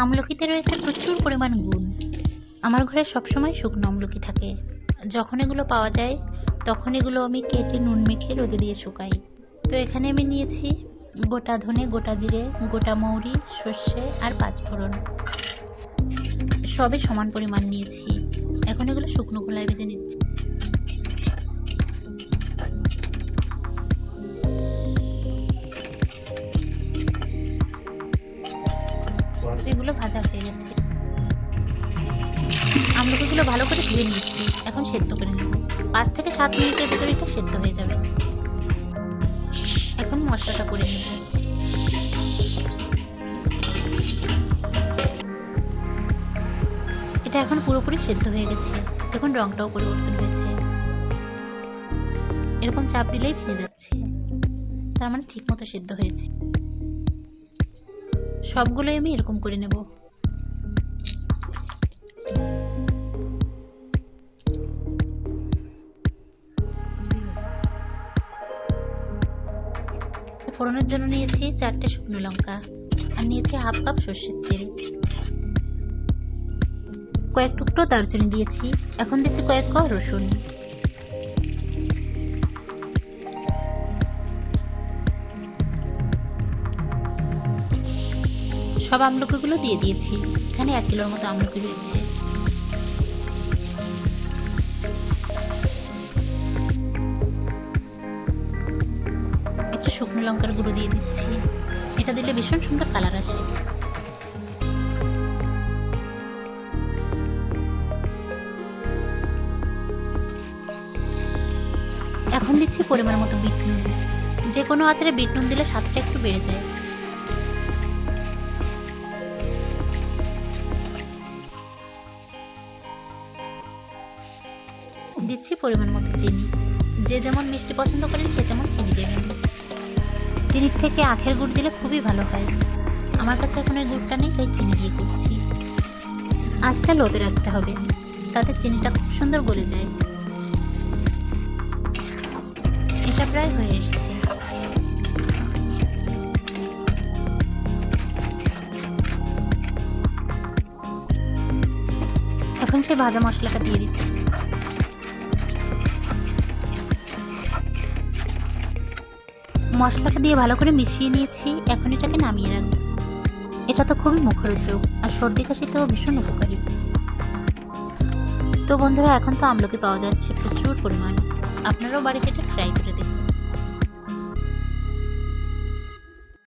আমলকিতে রয়েছে প্রচুর পরিমাণ গুণ আমার ঘরে সবসময় শুকনো আমলকি থাকে। যখন এগুলো পাওয়া যায়, তখন এগুলো আমি কেটে নুন মেখে রোদে দিয়ে শুকাই। তো এখানে আমি নিয়েছি গোটা ধনে, গোটা জিরে, গোটা মৌরি, সর্ষে আর পাঁচফোড়ন সবে সমান পরিমাণ নিয়েছি। এখন এগুলো শুকনো খোলায় ভেজে নিচ্ছি। এগুলো ভাজা হয়ে গেছে। আমলকিগুলো ভালো করে ধুয়ে নিচ্ছি। এখন সেদ্ধ করে নেব। পাঁচ থেকে সাত মিনিটের ভিতরে এটা সেদ্ধ হয়ে যাবে। এখন মশলাটা করে নেব। এটা এখন পুরোপুরি সেদ্ধ হয়ে গেছে। দেখুন রংটাও পরিবর্তন হয়েছে। এরকম চাপ দিলেই ভেঙে যাচ্ছে। তার মানে ঠিক মতো সেদ্ধ হয়েছে। সবগুলোই আমি এরকম করে নেব। ফোড়নের জন্য নিয়েছি চারটে শুকনো লঙ্কা আর নিয়েছি হাফ কাপ সর্ষের তেল। কয়েক টুকরো দারচিনি দিয়েছি, এখন দিচ্ছি কয়েক ক রসুন। সব আমলকিগুলো দিয়ে দিয়েছি। এখানে এক কিলোর মতো আমলকি রয়েছে। একটু শুকনো লঙ্কার গুঁড়ো দিয়ে দিচ্ছি। এটা দিলে ভীষণ সুন্দর কালার আসে। এখন দিচ্ছি পরিমাণ মতো বিট নুন। যে কোনো আচারে বিট নুন দিলে স্বাদটা একটু বেড়ে যায়। দিচ্ছি পরিমাণ মতো চিনি। যে যেমন মিষ্টি পছন্দ করেন, সে তেমন চিনি দেবেন চিনির থেকে আখের গুড় দিলে খুবই ভালো হয়। আমার কাছে এখন ওই গুড়টা নেই, তাই চিনি দিয়ে করছি আঁচটা লোতে রাখতে হবে, তাতে চিনিটা খুব সুন্দর গলে যায়। এটা প্রায় হয়ে এসেছে। এখন সেই ভাজা মশলাটা দিয়ে দিচ্ছি। মশলাটা দিয়ে ভালো করে মিশিয়ে নিয়েছি। এখন এটাকে নামিয়ে রাখব। এটা তো খুবই মুখরোচক আর সর্দি কাশিতেও ভীষণ উপকারী। তো বন্ধুরা, এখন তো আমলকি পাওয়া যাচ্ছে প্রচুর পরিমাণ। আপনারাও বাড়িতে এটা ট্রাই